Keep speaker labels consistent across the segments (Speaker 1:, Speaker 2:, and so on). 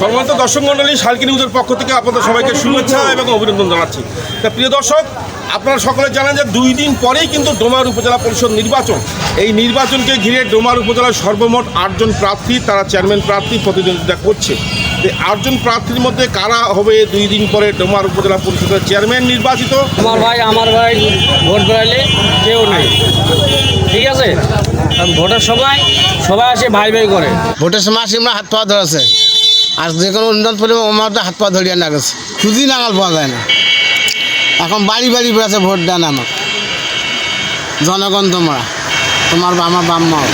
Speaker 1: সম্মানিত দর্শক মন্ডলী শালকি নিউজের পক্ষ থেকে আপনাদের সবাইকে শুভেচ্ছা এবং অভিনন্দন জানাচ্ছি। তা প্রিয় দর্শক আপনারা সকলে জানেন যে দুই দিন পরেই কিন্তু ডোমার উপজেলা পরিষদ নির্বাচন। এই নির্বাচনকে ঘিরে ডোমার উপজেলার সর্বমোট আটজন প্রার্থী তারা চেয়ারম্যান প্রার্থী প্রতিদ্বন্দ্বিতা করছে। এই আটজন প্রার্থীর মধ্যে কারা হবে দুই দিন পরে ডোমার উপজেলা পরিষদের চেয়ারম্যান নির্বাচিত?
Speaker 2: আমার ভাই আমার ভাই ভোট বেড়াইলে কেউ নেই। ঠিক আছে? ভোটের সময় সবাই আসে ভাই ভাই করে।
Speaker 3: ভোটের সময় আসি আমরা হাত পা ধরেছে আর যে কোনো উন্নত পরিমাণ আমার তো হাত পা ধরিয়া না গেছে। খুঁজি নাগাল পাওয়া যায় না। এখন বাড়ি বাড়ি বেড়াচ্ছে ভোট দেন আমার জনগণ তোমরা তোমার বা- আমার বাম মাও।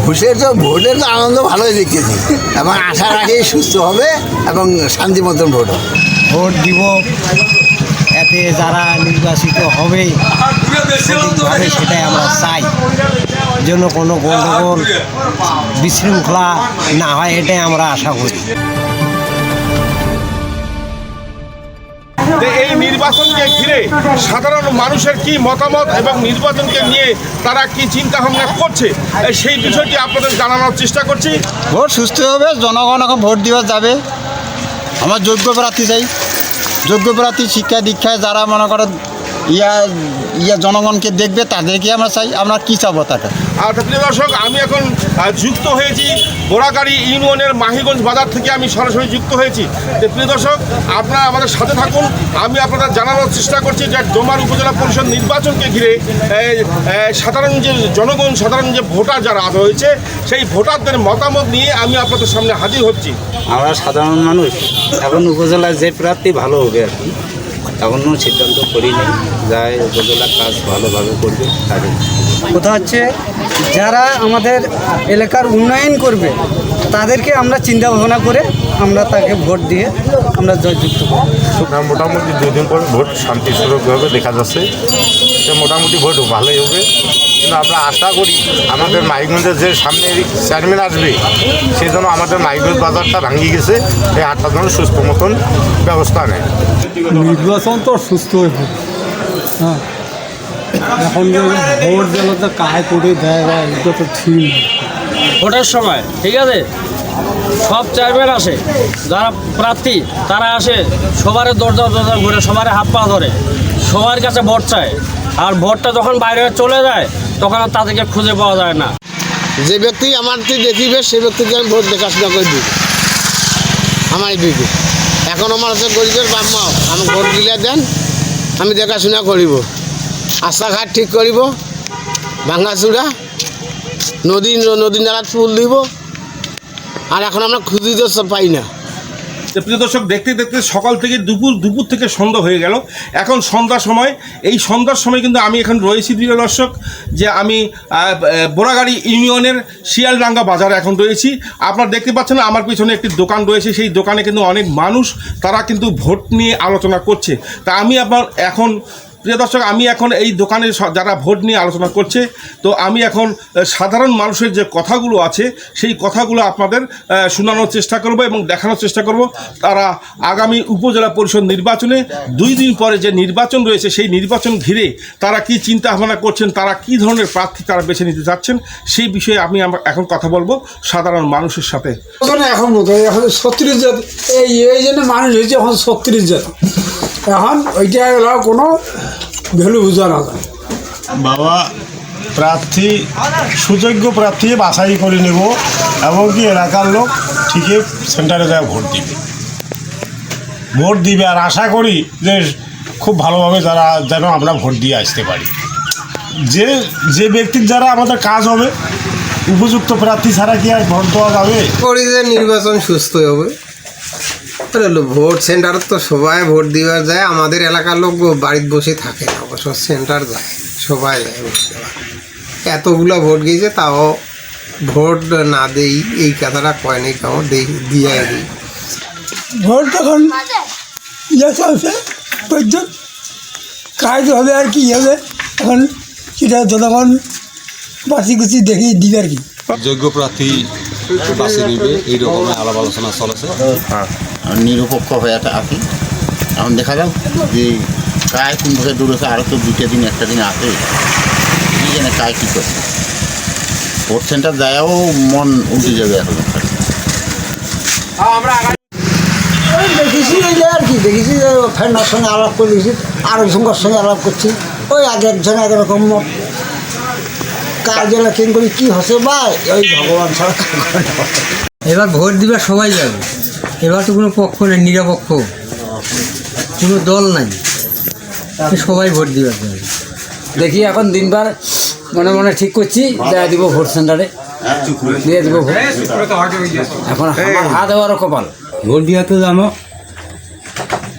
Speaker 4: ঘুষের তো ভোটের তো আনন্দ ভালোই দেখতেছি। এবং আশা রাখি সুস্থ হবে এবং শান্তি মতন ভোট হবে।
Speaker 5: ভোট দিব। এতে যারা নির্বাচিত হবে সেটাই আমরা চাই। যেন কোনো গণ্ডগোল বিশৃঙ্খলা না হয় এটাই আমরা আশা করি।
Speaker 1: এই নির্বাচনকে ঘিরে সাধারণ মানুষের কি মতামত এবং নির্বাচনকে নিয়ে তারা কি চিন্তা ভাবনা করছে সেই বিষয়টি আপনাদের জানানোর চেষ্টা করছি।
Speaker 6: ভোট সুস্থ হবে জনগণ এখন ভোট দেওয়া যাবে। আমার যোগ্য প্রার্থী চাই। যোগ্য প্রার্থী শিক্ষা দীক্ষায় যারা মনে করেন ইয়া ইয়া জনগণকে দেখবে তাদেরকে আমরা চাই আমরা কী চাবো তাকে?
Speaker 1: আর প্রিয় দর্শক আমি এখন যুক্ত হয়েছি বোরাগাড়ি ইউনিয়নের মাহিগঞ্জ বাজার থেকে আমি সরাসরি যুক্ত হয়েছি। তো প্রিয় দর্শক আপনারা আমাদের সাথে থাকুন। আমি আপনাদের জানানোর চেষ্টা করছি যে ডোমার উপজেলা পরিষদ নির্বাচনকে ঘিরে সাধারণ যে জনগণ সাধারণ যে ভোটার যারা রয়েছে সেই ভোটারদের মতামত নিয়ে আমি আপনাদের সামনে হাজির হচ্ছি।
Speaker 7: আমরা সাধারণ মানুষ। এখন উপজেলায় যে প্রার্থী ভালো হবে আর কি। এখনও সিদ্ধান্ত করিনি। যাই উপজেলার কাজ ভালোভাবে করবে তাদের
Speaker 5: কথা হচ্ছে, যারা আমাদের এলাকার উন্নয়ন করবে, তাদেরকে আমরা চিন্তা ভাবনা করে আমরা তাকে ভোট দিয়ে আমরা জয়যুক্ত করব।
Speaker 8: মোটামুটি দুদিন পর ভোট শান্তিস্বরূপভাবে দেখা যাচ্ছে। তো মোটামুটি ভোট ভালোই হবে। কিন্তু আমরা আশা করি আমাদের মাইগঞ্জের যে সামনে চেয়ারম্যান আসবে সেই জন্য আমাদের মাইগঞ্জ বাজারটা ভাঙিয়ে গেছে। এই হাটটা যেন সুস্থ মতন ব্যবস্থা নেয়।
Speaker 9: নির্বাচন তো সুস্থ হয়ে হ্যাঁ। এখন যে ভোট যেন তো কায় করে দেয় বা এটা তো ঠিক।
Speaker 2: ভোটের সময় ঠিক আছে? সব চেয়ারম্যান আসে। যারা প্রার্থী, তারা আসে সবার দরজা দরজা ঘুরে সবার হাত পা ধরে। সবার কাছে ভোট চায়। আর ভোটটা যখন বাইরে চলে যায়, তখন আর তাদেরকে খুঁজে পাওয়া যায় না।
Speaker 3: যে ব্যক্তি আমার তুই দেখিবে সেই ব্যক্তিকে আমি ভোট দেখাশোনা করে দিব। আমারই দিদি এখন আমার হচ্ছে গরিবের বাপ মাও আমি ভোট দিলে দেন, আমি দেখাশোনা করিব। রাস্তাঘাট ঠিক করিব, ভাঙাচুরা, নদী নদী নালাত ফুল দিব আর এখন আমরা খুঁজিতে পাই না।
Speaker 1: প্রিয় দর্শক, দেখতে দেখতে সকাল থেকে দুপুর দুপুর থেকে সন্ধ্যা হয়ে গেল। এখন সন্ধ্যার সময়। এই সন্ধ্যার সময় কিন্তু আমি এখন রয়েছি, প্রিয় দর্শক, যে আমি বোরাগাড়ি ইউনিয়নের শিয়ালডাঙ্গা বাজারে এখন রয়েছি। আপনারা দেখতে পাচ্ছেন আমার পিছনে একটি দোকান রয়েছে। সেই দোকানে কিন্তু অনেক মানুষ, তারা কিন্তু ভোট নিয়ে আলোচনা করছে। তা আমি আপনার এখন প্রিয় দর্শক, আমি এখন এই দোকানে যারা ভোট নিয়ে আলোচনা করছে, তো আমি এখন সাধারণ মানুষের যে কথাগুলো আছে, সেই কথাগুলো আপনাদের শোনানোর চেষ্টা করব এবং দেখানোর চেষ্টা করব। তারা আগামী উপজেলা পরিষদ নির্বাচনে দুই দিন পরে যে নির্বাচন রয়েছে, সেই নির্বাচন ঘিরে তারা কি চিন্তা ভাবনা করছেন, তারা কি ধরনের প্রার্থী তারা বেছে নিতে চাচ্ছেন, সেই বিষয়ে আমি এখন কথা বলব সাধারণ মানুষের সাথে।
Speaker 9: এখন এখন ছত্রিশ জাত, এই এই জন্য মানুষ হয়েছে এখন ছত্রিশ জাত। এখন ওইটা হলো কোনো ভ্যালু বোঝা না যায়।
Speaker 8: বাবা প্রার্থী সুযোগ্য প্রার্থী বাছাই করে নেব এবং কি এলাকার লোক ঠিকই সেন্টারে যায় ভোট দিবে। ভোট দিবে আর আশা করি যে খুব ভালোভাবে যারা যেন আমরা ভোট দিয়ে আসতে পারি। যে যে ব্যক্তির দ্বারা আমাদের কাজ হবে উপযুক্ত প্রার্থী ছাড়া কি আর ভোট দেওয়া যাবে?
Speaker 4: করি যে নির্বাচন সুস্থ হবে। ভোট সেন্টার তো সবাই ভোট দিবার যায় আমাদের এলাকার লোক বাড়িতে বসে থাকে না অবশ্য সেন্টার যায় সবাই যায় ভোট দেওয়ার। এতগুলো ভোট গিয়েছে তাও ভোট না দেই এই কথাটা কয় নাই কাউ দেই দিয়ে দিই।
Speaker 9: ভোট তখন ইয়ে চলছে পর্যন্ত কাজ হবে আর কি হবে এখন সেটা জনগণ বাঁচি কুচি দেখি দিবে আর কি।
Speaker 10: যোগ্য প্রার্থী বাছে নিবে এই রকমের আলাপ আলোচনা চলেছে।
Speaker 3: নিরপেক্ষ হয়ে আছি এখন দেখা যাক যে কায় কোন দূর হচ্ছে আরও তো দুটো দিন একটা দিন আছে। কি জানে কায় কী করছে। ভোট সেন্টার যায়ও মন উঠে যাবে এখন।
Speaker 11: ফ্রেন্ডের সঙ্গে আলাপ করে দিয়েছি আরেকজনের সঙ্গে আলাপ করছি। ওই আগে একজন একরকম মত। এলা কেন করি কী হসে বা ওই ভগবান ছাড়া।
Speaker 12: এবার ভোট দিবে সবাই যাবে। এবার তো কোনো পক্ষ নেই নিরপেক্ষ। কোনো দল নাই। সবাই ভোট দিবে
Speaker 11: দেখি এখন দিনবার মনে মনে ঠিক করছি দেয়া দিব ভোট সেন্টারে। দিয়ে দিব এখন আমার হাত দেওয়ারও কপাল।
Speaker 12: ভোট দিয়া তো জানো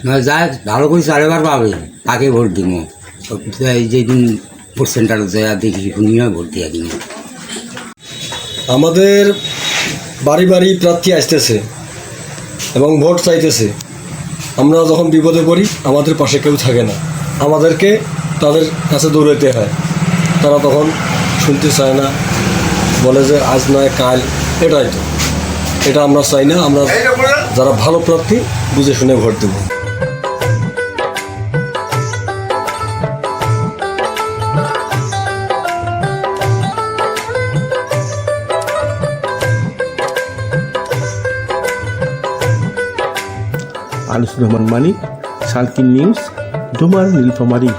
Speaker 12: না যায় ভালো করে চারবার পাবে। তাকে ভোট দিব। যেদিন ভোট সেন্টারে যায় দেখি শুনিও ভোট দিয়া দিব
Speaker 13: আমাদের বাড়ি বাড়ি প্রার্থী আসতেছে। এবং ভোট চাইতেছে। আমরা যখন বিপদে পড়ি, আমাদের পাশে কেউ থাকে না। আমাদেরকে তাদের কাছে দৌড়াতে হয়। তারা তখন শুনতে চায় না, বলে যে, আজ নয় কাল। এটাই তো। এটা আমরা চাই না, আমরা যারা ভালো প্রার্থী, বুঝে শুনে ভোট দেবো।
Speaker 1: আনিসুর রহমান মানিক সালকিন নিউজ ডোমার নীলফামারী।